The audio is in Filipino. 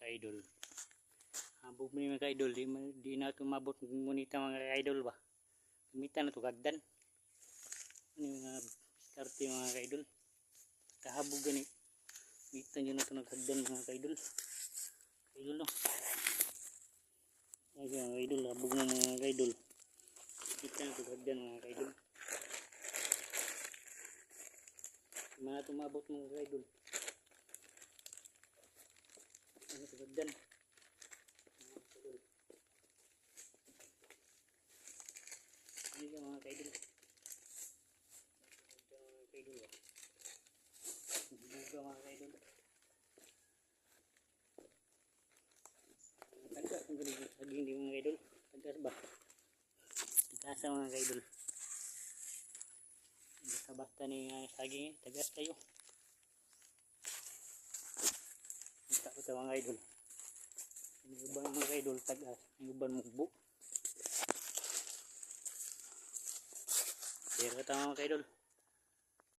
ka-idol. Habog mo mga ka-idol, di, di na ito mabot ngunita mga ka-idol ba. Kumita na ito kagdan. Ano yung mga starte mga ka-idol. Kahabog gani. Kumita nyo na ito nagkagdan mga ka-idol. Ka-idol no. Ay mga ka-idol, habog mo mga ka-idol. Kumita na ito kagdan mga ka-idol. Di na ito mabot mga ka-idol. Ito kagdan. Ano yung mga kaidol? Ito mga kaidol ba? Buga mga kaidol. Tagas ang galing saging di mga kaidol. Tagas ba? Tagas ang mga kaidol. Basta basta ni uh, saging eh. Tagas kayo. Ito mga kaidol. Ang iba mga kaidol tagas. Ang iba mugbo. Pero ito mga kaidol.